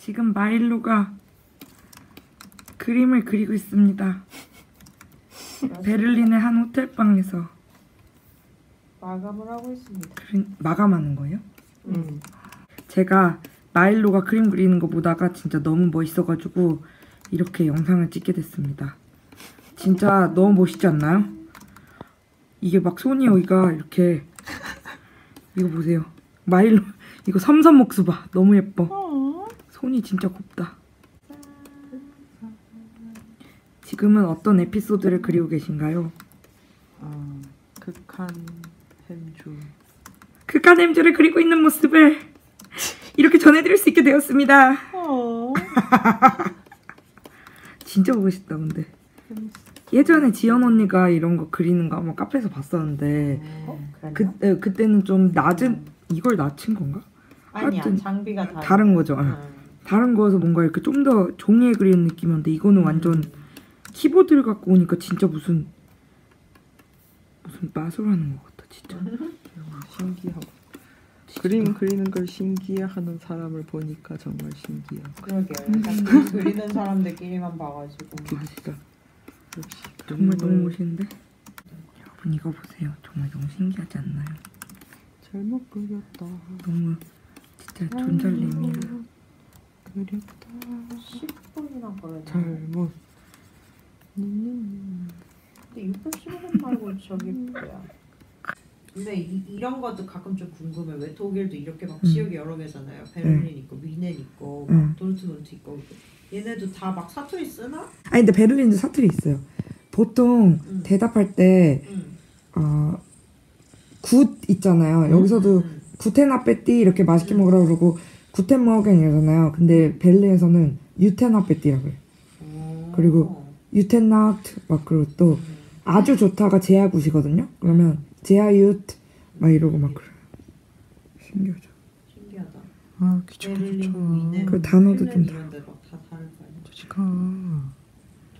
지금 마일로가 그림을 그리고 있습니다. 베를린의 한 호텔방에서 마감을 하고 있습니다. 그리- 마감하는 거예요? 음. 제가 마일로가 그림 그리는 거 보다가 진짜 너무 멋있어가지고 이렇게 영상을 찍게 됐습니다. 진짜 너무 멋있지 않나요? 이게 막 손이 여기가 이렇게 이거 보세요. 마일로 이거 삼선 목수 봐. 너무 예뻐. 손이 진짜 곱다. 지금은 어떤 에피소드를 그리고 계신가요? 아, 극한 햄주. 극한 햄즈를 그리고 있는 모습을 이렇게 전해드릴 수 있게 되었습니다. 어. 진짜 싶다 근데 예전에 지연 언니가 이런 거 그리는 거 아마 카페에서 봤었는데 어? 그 에, 그때는 좀 낮은 이걸 낮춘 건가? 아니야 하여튼 장비가 다 다른 거죠. 어. 음. 다른 거여서 뭔가 이렇게 좀 더 종이에 그리는 느낌이었는데 이거는 완전 키보드를 갖고 오니까 진짜 무슨 무슨 마술하는 것 같다 진짜. 신기하고 그림 그리는 걸 신기해하는 사람을 보니까 정말 신기하고 그러게요. 약간 그림 그리는 사람들끼리만 봐가지고 진짜 역시 정말 너무 멋있는데 여러분 이거 보세요. 정말 너무 신기하지 않나요? 잘못 그렸다 너무 진짜 존잘님이야. 그렸다 10분이나 걸렸네. 잘못 음, 근데 615분 말고 저기 뭐야? 근데 이, 이런 것도 가끔 좀 궁금해. 왜 독일도 이렇게 막 음. 지역이 여러 개잖아요. 베를린 있고 미넨 있고 막 음. 도르트문트 있고 얘네도 다 막 사투리 쓰나? 아니 근데 베를린도 사투리 있어요. 보통 음. 대답할 때 응. 어, 굿 있잖아요. 여기서도 음. 구텐 아페띠 이렇게 맛있게 음. 먹으라고 그러고 구텐 머겐 이러잖아요. 근데 베를린에서는 유텐 아페띠라고 해요. 오. 그리고 유텐 나트 막 그리고 또 음. 아주 좋다가 제아굿이거든요. 그러면 제아유트 막 이러고 막 그래요. 신기하죠. 신기하다. 아 귀찮아 귀찮아 그 단어도 좀 데가 다 다를 거 아니야. 지가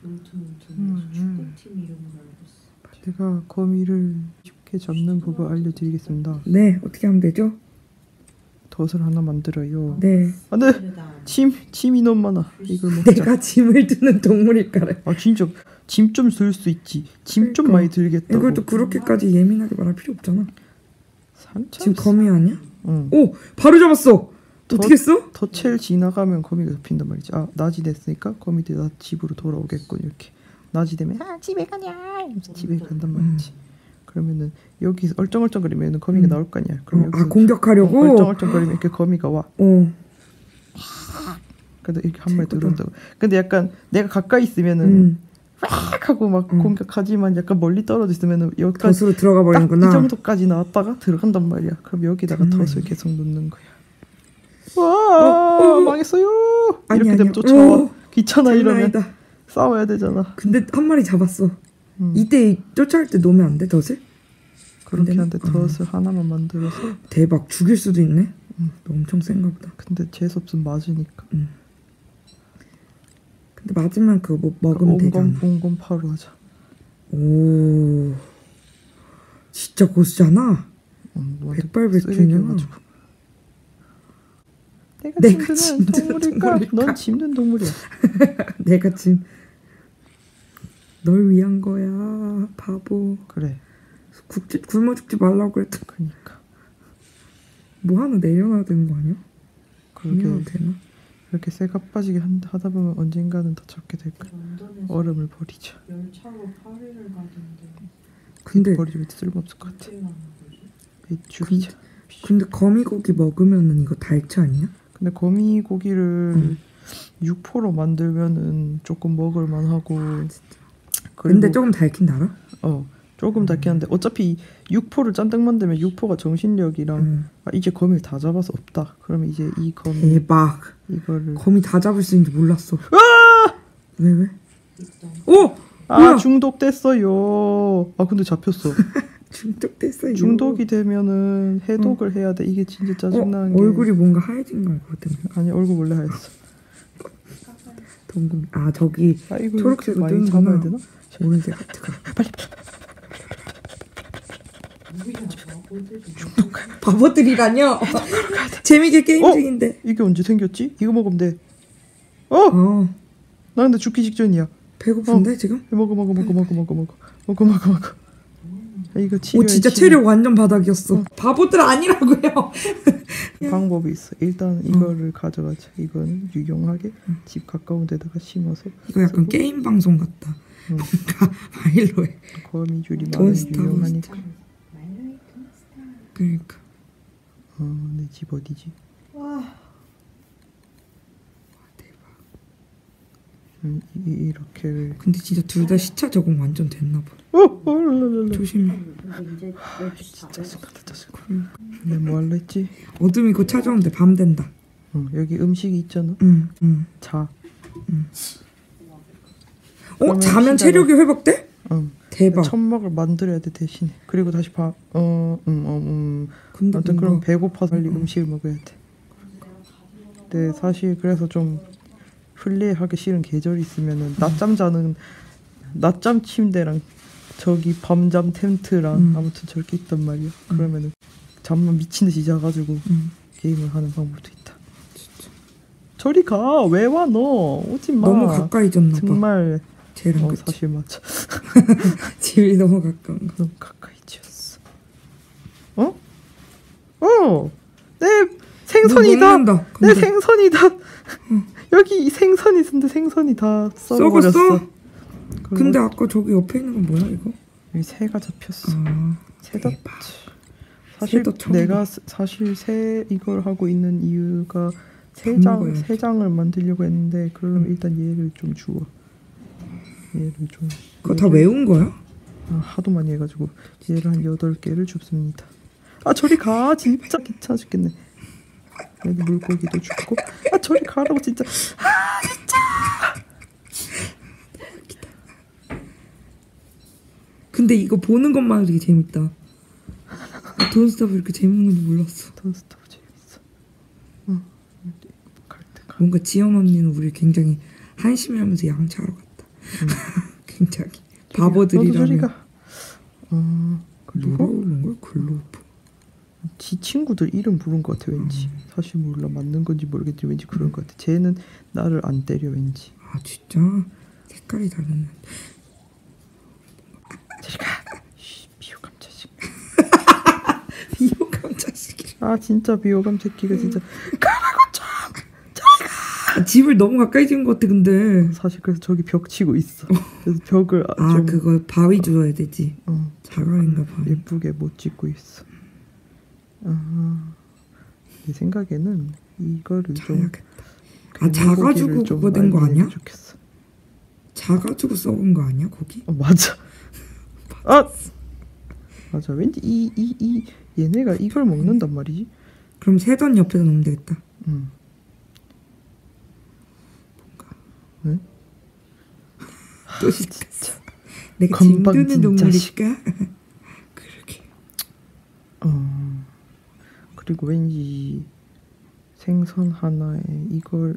도르트문트 음, 축구팀 이름을 알고 있어. 제가 거미를 쉽게 잡는 법을 알려드리겠습니다 네, 어떻게 하면 되죠? 덫을 하나 만들어요 네, 안돼. 침 침이 너무 많아 이걸 먹자 내가 짐을 두는 동물일까래. 아 진짜 짐 좀 들 수 있지 짐좀 그러니까. 많이 들겠다고 이걸 또 그렇게까지 예민하게 말할 필요 없잖아. 지금 거미 아니야? 응. 오, 바로 잡았어. 어떻게 했어? 덫을 지나가면 거미가 잡힌단 말이지 아 낮이 됐으니까 거미들이 나 집으로 돌아오겠군 이렇게 낮이 되면 아 집에 가냐 집에 간단 말이지 그러면은 여기서 얼쩡얼쩡거리면 거미가 음. 나올 거 아니야 그럼 어, 여기서 아 공격하려고. 얼쩡얼쩡거리면 이렇게 거미가 와 어, 근데 이렇게 한 마리. 들어온다고 근데 약간 내가 가까이 있으면은 음, 막 하고 막 음. 공격하지만 약간 멀리 떨어져 있으면은 여기까지 덫으로 들어가 딱이 버리는구나. 정도까지 나왔다가 들어간단 말이야. 그럼 여기다가 장난 덫을. 계속 놓는 거야. 와 어, 어. 망했어요. 아니, 이렇게 되면 아니, 쫓아와. 어, 귀찮아 이러면. 싸워야 되잖아. 근데 한 마리 잡았어. 음. 이때 쫓아올 때 놓으면 안 돼, 덫을? 되나? 한데 어. 덫을 하나만 만들어서 대박, 죽일 수도 있네. 음. 너 엄청 센가 보다. 근데 재수 없으면 맞으니까 근데 맞으면 그거 뭐 먹으면 온건 되잖아. 온건 파로 하자. 오, 진짜 고수잖아. 음, 백발백중이야. 내가 동물일까? 동물일까? 넌 짐든 동물이야. 내가 지금 널 위한 거야, 바보. 그래. 굶지, 굶어 죽지 말라고 그랬더니 그니까. 뭐 하나 내려놔야 되는 거 아니야? 그러게 되나? 이렇게 새가 빠지게 한- 하다 보면 언젠가는 다 잡게 될 거야. 얼음을 버리자. 열차로 파리를 가던데 근데 버리면 쓸모없을 것 같아. 배추기자. 근데 거미고기 먹으면은 이거 달치 아니야? 근데 거미 고기를 음. 육포로 만들면은 조금 먹을 만하고. 근데 조금 달긴 달아? 어 조금 닿긴 한데 어차피 육포를 짠뜩 만들면 육포가 정신력이랑 응. 아, 이제 거미를 다 잡아서 없다. 그러면 이제 이 거미 대박. 이거를 거미 다 잡을 수 있는지 몰랐어. 왜 왜? 일단 오! 아 뭐야? 중독됐어요. 아 근데 잡혔어. 중독됐어 이거. 중독이 되면은 해독을 해야 돼. 이게 진짜 어, 짜증나는 게 얼굴이 뭔가 하얘진 거야 그것 때문에. 아니 얼굴 원래 하였어. 동금. 아 저기 아이고 초록색으로 많이. 잡아야 되나? 오른색 같은 거. 뭐야 바보들이 바보들이라뇨. 재미있게 게임 어? 중인데. 이게 언제 생겼지? 이거 먹으면 돼. 어! 어 나 근데 죽기 직전이야. 배고픈데 지금? 먹어 먹어 먹어 먹어 먹어 먹어 먹어 먹어 먹어. 아, 이거 치료. 오 진짜 체력 완전 바닥이었어 바보들 아니라고요 방법이 있어. 일단 이거를 가져가자. 이거는 유용하게 집 가까운 데다가 심어서 이거 약간 게임 방송 같다 응. 뭔가 마일로에 거미줄이 많은 돈스타, 유용하니까. 그러니까 어, 내집 어디지? 음, 이, 이렇게를 근데 진짜 둘 다 시차 적응 완전 됐나 봐 어, 어. 조심해 근데 이제 12시 다 짜증 같다 짜증. 내가 뭐 할라 했지? 어둠이 곧 찾아오는데 밤 된다 어, 여기 음식이 있잖아. 응응 자, 어? 자면 체력이 회복돼? 응. 대박 천막을 만들어야 돼 대신에. 그리고 다시 밥. 어, 음, 어, 음. 근데 아무튼 뭔가 그럼 배고파서 빨리 음 식을 먹어야 돼. 네, 사실 그래서 좀 플레이하기 싫은 계절이 있으면은 낮잠 자는 낮잠 침대랑 저기 밤잠 텐트랑 음. 아무튼 저렇게 있단 말이야. 그러면은 잠만 미친 듯이 자가지고 응. 게임을 하는 방법도 있다. 저리 가. 왜 와 너? 오지 마. 너무 가까이 졌나 봐 정말 쟤랑 어, 사실 맞아. 집이 너무 가까운가 너무 가까이 지었어. 어? 어! 내 생선이다. 먹는다. 내 생선이다. 여기 이 생선이 있는데 생선이 다 썩어버렸어. 썩었어? 근데 아까 저기 옆에 있는 건 뭐야 이거? 여기 새가 잡혔어. 아 새다. 사실 내가 사실 새 이걸 하고 있는 이유가 밥 새장 먹어야지. 새장을 만들려고 했는데 그러려면 일단 얘를 좀 주워. 얘를 좀. 그거 다 외운 거야? 아, 하도 많이 해가지고 얘를 한 여덟 개를 줍습니다. 아 저리 가 진짜 귀찮아 죽겠네. 여기 물고기도 줍고 아 저리 가라고 진짜. 근데 이거 보는 것만 되게 재밌다. 돈스타브 이렇게 재밌는 줄 몰랐어. 돈스타브 재밌어. 응. 뭔가 지연 언니는 우리 굉장히 한심해하면서 양치하러 갔다. 굉장히. 어 뭐라고 그리고 거야? 글로브. 지 친구들 이름 부른 것 같아 왠지. 사실 몰라 맞는 건지 모르겠지만 왠지 그런 것 같아. 쟤는 나를 안 때려 왠지. 아 진짜 색깔이 다르네. 저리 가. 씨, 비호감 자식. 비호감 자식이. 아 진짜 비호감 새끼가 진짜. 아, 집을 너무 가까이 지은 것 같아 근데. 사실 그래서 저기 벽 치고 있어. 그래서 벽을 아, 아좀 그거 바위 줘야 되지. 어, 자갈인가 바위. 예쁘게 못 짓고 있어. 아, 내 생각에는 이거를 좀 자야겠다. 아 자가지고 개물고기를 좀 그거 된 거 아니야? 좋겠어. 자가지고 썩은 거 아니야 거기? 어 맞아. 아 맞아. 왠지 이 이 이 얘네가 이걸 먹는단 말이지. 그럼 새던 옆에다 놓으면 되겠다. 응. 응? 또 진짜. 진짜. 내가 건방진. 동물일까? 그러게. 어. 그리고 왠지 생선 하나에 이거를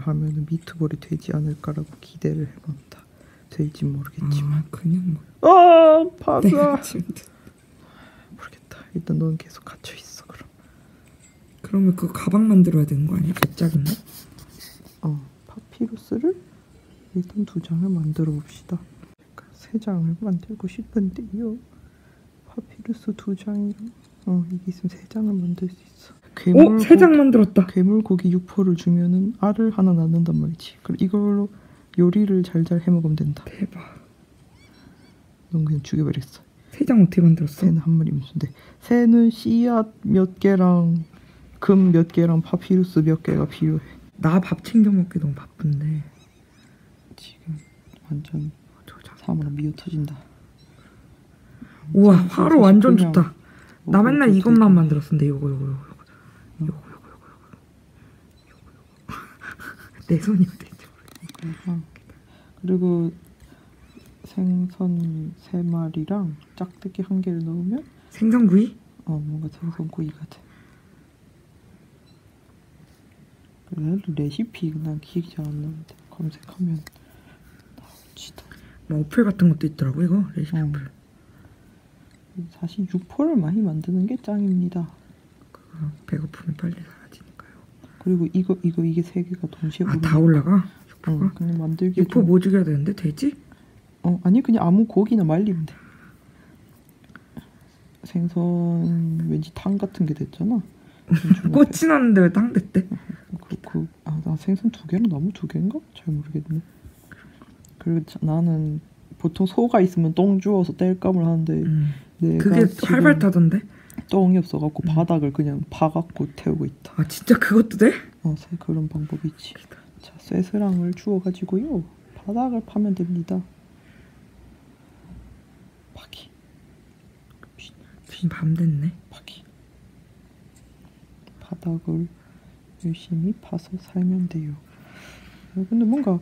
하면 미트볼이 되지 않을까라고 기대를 해본다. 될지 모르겠지만. 아 그냥 뭐. 아. 내가 짐드. 모르겠다. 일단 넌 계속 갇혀 있어. 그럼. 그러면 그 가방 만들어야 되는 거 아니야? 배짝인가? 어, 파피루스를 일단 두 장을 만들어 봅시다. 세 장을 만들고 싶은데요. 파피루스 두 장이랑 어 이게 있으면 세 장을 만들 수 있어. 오! 세 장 만들었다. 괴물고기 육포를 주면은 알을 하나 낳는단 말이지. 그럼 이걸로 요리를 잘잘 해먹으면 된다. 대박. 넌 그냥 죽여버렸어. 세 장 어떻게 만들었어? 새는 한 마리 무슨데 새는 씨앗 몇 개랑 금 몇 개랑 파피루스 몇 개가 필요해. 나 밥 챙겨 먹기 너무 바쁜데. 완전 사람으로 미어터진다. 우와 화로 완전 좋다. 나 뭐 맨날 이것만 만들었는데 이거 이거 이거 이거 이거 이거 이거 내 손이 어디지 그리고 생선 세 마리랑 짝대기 한 개를 넣으면 생선구이? 어 뭔가 생선구이 같아. 레시피 난 기억이 잘 안 나는데 검색하면. 뭐 어플 같은 것도 있더라고 이거 레시피 어. 어플. 사실 육포를 많이 만드는 게 짱입니다. 그거 배고프면 빨리 사라지니까요. 그리고 이거 이거 이게 세 개가 동시에 아다 올라가? 어, 그냥 만들기 육포 좀- 뭐 죽여야 되는데 돼지? 어 아니 그냥 아무 고기나 말리면 돼. 생선 왠지 탕 같은 게 됐잖아. 꽃이 났는데 왜땅 됐대? 그 그 아 나 생선 두 개는 나무 두 개인가? 잘 모르겠네. 그리고 자- 나는 보통 소가 있으면 똥 주워서 뗄감을 하는데 음. 그게 활발 타던데? 똥이 없어갖고 음. 바닥을 그냥 파갖고 태우고 있다. 아 진짜 그것도 돼? 어, 새 그런 방법이 있지. 자, 쇠스랑을 주워가지고요. 바닥을 파면 됩니다. 파기, 지금 밤 됐네. 파기. 바닥을 열심히 파서 살면 돼요. 어, 근데 뭔가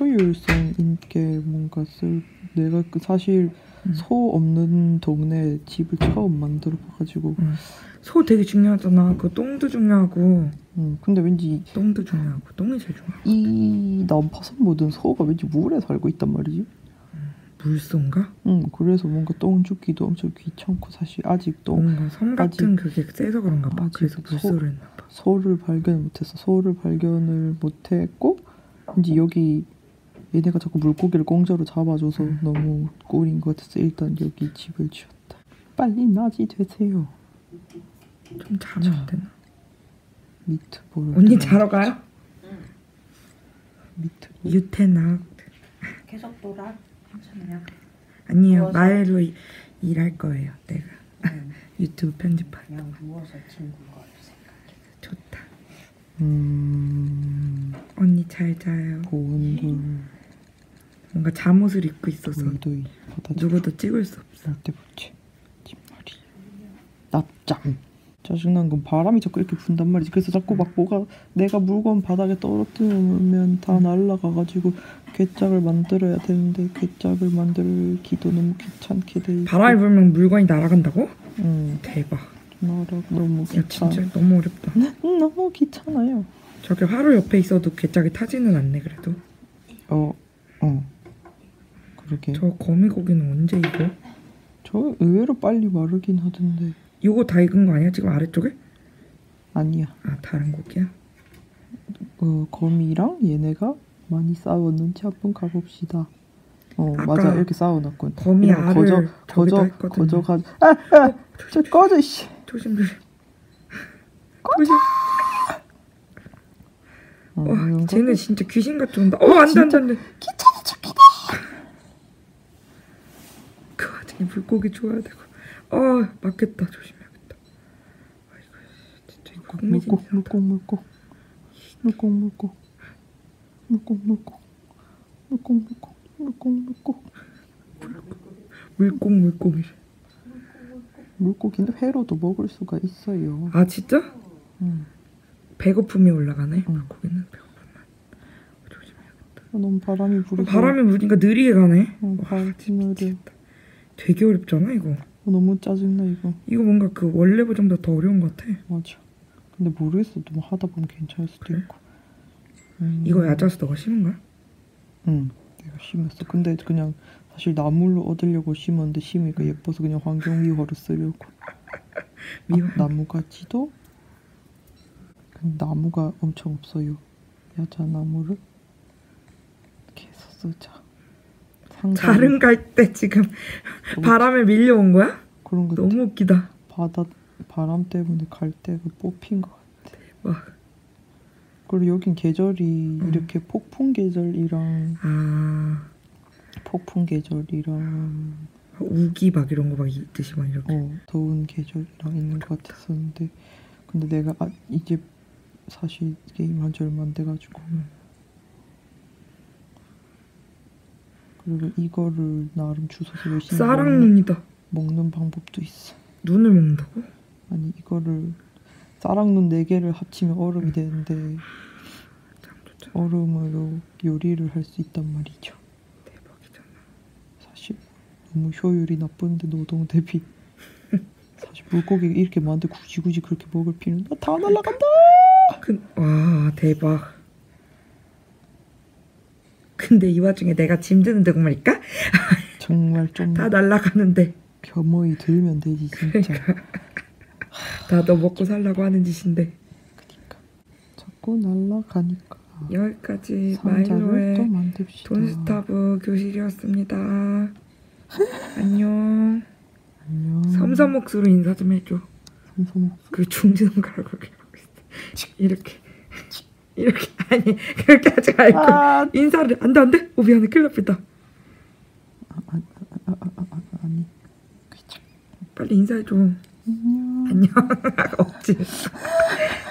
효율성 있게 뭔가 쓸 내가 그 사실 음. 소 없는 동네 집을 처음 만들어 봐가지고 음. 소 되게 중요하잖아. 그 똥도 중요하고 음, 근데 왠지 똥도 중요하고 똥이 제일 중요해. 이 난파선 모든 소가 왠지 물에 살고 있단 말이지. 물소인가? 응, 그래서 뭔가 똥 줍기도 엄청 귀찮고 사실 아직 똥 뭔가 섬 같은 그게 세서 그런가 봐. 아직 그래서 소- 물소를 했나 봐. 소를 발견 못했어. 소를 발견을 못했고 이제 여기 얘네가 자꾸 물고기를 공짜로 잡아줘서 음. 너무 꼴인 것 같아서 일단 여기 집을 지었다. 빨리 낮이 되세요. 좀 자면 안 되나? 미트볼. 언니 자러 가요? 미트볼. 유태나 계속 놀아. 괜찮아요. 아니요? 말로 이- 일할 거예요. 내가 응. 유튜브 편집할 그냥 누워서 친구가 생각해. 좋다. 음, 언니 잘 자요. 보온돌. 뭔가 잠옷을 입고 있어서 받아 누구도 찍을 수 없어. 때 붙이 뒷머리 납장 짜증난 건 바람이 자꾸 이렇게 분단 말이지 그래서 자꾸 막 뭐가 내가 물건 바닥에 떨어뜨리면 다 날아가가지고 괴짝을 만들어야 되는데 괴짝을 만들기도 너무 귀찮게 돼 있고. 바람이 불면 물건이 날아간다고? 응 대박. 나라 너무 야 귀찮아 진짜 너무 어렵다. 응, 너무 귀찮아요 저게 화로 옆에 있어도 개짝이 타지는 않네 그래도. 어 어 그러게 저... 저 거미고기는 언제 익어? 의외로 빨리 마르긴 하던데 이거 다 익은 거 아니야 지금 아래쪽에? 아니야 아 다른 고기야? 어, 거미랑 얘네가 많이 싸웠는지 한번 가봅시다. 어 맞아 이렇게 싸워놨군. 거미 알을 거저 저기다 거저 했거든요. 거저 가 아아 저 꺼져 씨. 조심 조심. 조심. 어, 와. 쟤는 진짜 귀신 같이 온다. 어 안 돼 안 돼 안돼. 귀찮아 죽기다. 그 와중에 물고기 줘야 되고. 어 맞겠다 조심해야겠다. 아이고 진짜 이거 물고 흥미진진하다. 물고 물고 물고 물고 물고 물고 물고 물고 물고 물고 물고기 물고기. 물고기는 회로도 먹을 수가 있어요. 아 진짜? 음. 배고픔이 올라가네. 응. 물고기는 배고픔만. 조심해야겠다. 아, 너무 바람이 어, 불어서 바람이 부니까 느리게 가네. 어, 바람이 느려. 되게 어렵잖아 이거. 어, 너무 짜증나 이거. 이거 뭔가 그 원래 버전보다 더 어려운 것 같아. 맞아. 근데 모르겠어. 너무 하다 보면 괜찮을 수도 그래? 있고. 음. 이거 얕아서 너가 심은 거야? 응. 내가 심었어. 근데 그냥 사실 나물로 얻으려고 심었는데 심으니까 예뻐서 그냥 환경 미화로 쓰려고. 미화. 아, 나무가지도 근데 나무가 엄청 없어요. 야자 나무를 해서 쓰자. 상상이 자른 갈 때 지금 너무 바람에 밀려온 거야? 그런 거 너무 웃기다. 바다 바람 때문에 갈대가 뽑힌 것 같아. 와. 그리고 여긴 계절이 음. 이렇게 폭풍 계절이랑 아 폭풍 계절이랑 우기 막 이런 거 막 있듯이 막 이렇게. 어, 더운 계절이랑 있는 것 같았었는데 근데 내가 아, 이제 사실 게임 한 지 얼마 안 돼가지고 음. 그리고 이거를 나름 주워서 열심히 먹는, 쌀랑눈이다. 먹는 방법도 있어 눈을 먹는다고? 아니 이거를 쌀랑눈 4개를 합치면 얼음이 되는데. 얼음으로 요리를 할 수 있단 말이죠 대박이잖아. 사실 너무 효율이 나쁜데 노동 대비 사실 물고기 이렇게 많은데 굳이 굳이 그렇게 먹을 필요는 다 날라간다 큰, 와 대박. 근데 이 와중에 내가 짐 드는데 말일까? 정말 좀 다 날라가는데 겸허히 들면 되지 진짜 다너 먹고 살라고 하는 짓인데. 그니까 들고 날아가니까 여기까지 마일로의. 돈스타브 교실이었습니다. 안녕. 안녕. 섬섬 목소로 인사 좀 해줘. 삼삼 그 중지손가락으로. 이렇게 이렇게 아니 그렇게 하지 말고 아, 인사를 안돼 안돼. 오 미안해 큰일 났다. 아니 빨리 인사해줘. 안녕. 안녕. 억지.